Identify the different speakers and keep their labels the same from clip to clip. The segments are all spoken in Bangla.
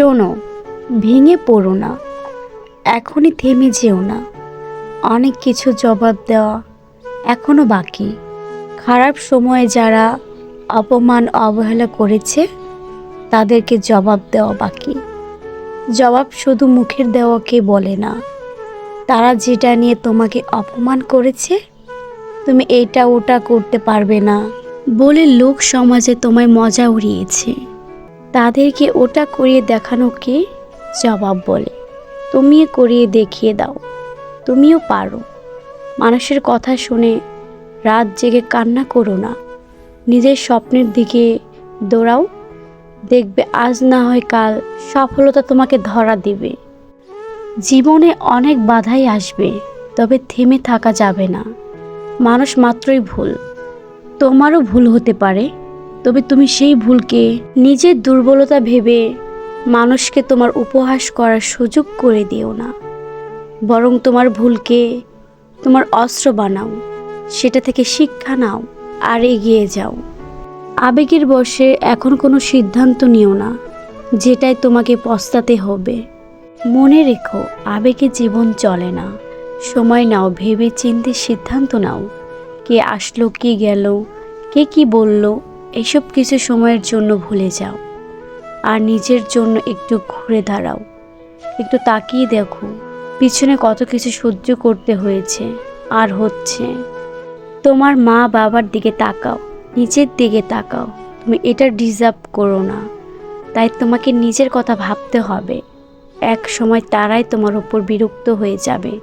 Speaker 1: শোনো, ভেঙে পড়ো না। এখনই থেমে যেও না। অনেক কিছু জবাব দেওয়া এখনও বাকি। খারাপ সময়ে যারা অপমান অবহেলা করেছে, তাদেরকে জবাব দেওয়া বাকি। জবাব শুধু মুখের দেওয়াকে বলে না। তারা যেটা নিয়ে তোমাকে অপমান করেছে, তুমি এটা ওটা করতে পারবে না বলে লোক সমাজে তোমায় মজা উড়িয়েছে। তাদেরকে ওটা করিয়ে দেখানোকে জবাব বলে, তুমিও করিয়ে দেখিয়ে দাও, তুমিও পারো। মানুষের কথা শুনে রাত জেগে কান্না করো না। নিজের স্বপ্নের দিকে দৌড়াও। দেখবে আজ না হয় কাল সফলতা তোমাকে ধরা দিবে। জীবনে অনেক বাধাই আসবে, তবে থেমে থাকা যাবে না। মানুষ মাত্রই ভুল। তোমারও ভুল হতে পারে। তবে তুমি সেই ভুলকে নিজের দুর্বলতা ভেবে মানুষকে তোমার উপহাস করার সুযোগ করে দিও না। বরং তোমার ভুলকে তোমার অস্ত্র বানাও, সেটা থেকে শিক্ষা নাও আর এগিয়ে যাও। আবেগের বসে এখন কোনো সিদ্ধান্ত নিও না, যেটাই তোমাকে পস্তাতে হবে। মনে রেখো, আবেগে জীবন চলে না। সময় নাও ভেবে চিন্তে সিদ্ধান্ত নাও। কে আসলো, কে গেল, কে কি বলল এসব কিছু সময়ের জন্য ভুলে যাও। আর নিজের জন্য একটু ঘুরে দাঁড়াও। একটু তাকিয়ে দেখো। পিছনে কত কিছু সহ্য করতে হয়েছে, আর হচ্ছে। তোমার মা বাবার দিকে তাকাও, নিজের দিকে তাকাও। তুমি এটা ডিজার্ভ করো না। তাই তোমাকে নিজের কথা ভাবতে হবে। এক সময় তারাই তোমার উপর বিরক্ত হয়ে যাবে।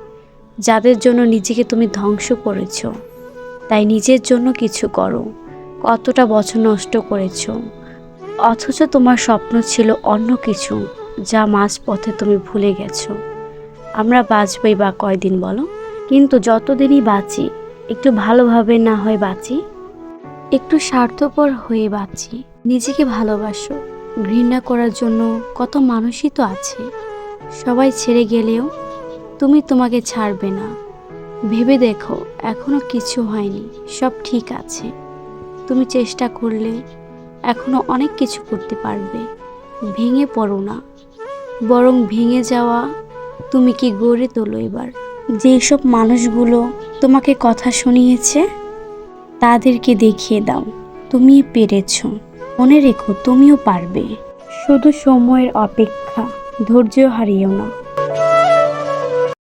Speaker 1: যাদের জন্য নিজেকে তুমি ধ্বংস করেছ, তাই নিজের জন্য কিছু করো। কতটা বছর নষ্ট করেছ। অথচ তোমার স্বপ্ন ছিল অন্য কিছু, যা মাঝপথে তুমি ভুলে গেছো। আমরা বাঁচবই বা কয়দিন বলো? কিন্তু যতদিনই বাঁচি, একটু ভালোভাবে না হয় বাঁচি? একটু স্বার্থপর হয়ে বাঁচি। নিজেকে ভালোবাসো। ঘৃণা করার জন্য কত মানুষই তো আছে। সবাই ছেড়ে গেলেও তুমি তোমাকে ছাড়বে না। ভেবে দেখো, এখনও কিছু হয়নি। সব ঠিক আছে। তুমি চেষ্টা করলে এখনও অনেক কিছু করতে পারবে। ভেঙে পড়ো না। বরং ভেঙে যাওয়া তুমি কি গড়ে তোলো এবার। যেসব মানুষগুলো তোমাকে কথা শুনিয়েছে, তাদেরকে দেখিয়ে দাও। তুমি পেরেছ। মনে রেখো, তুমিও পারবে। শুধু সময়ের অপেক্ষা। ধৈর্য হারিও না।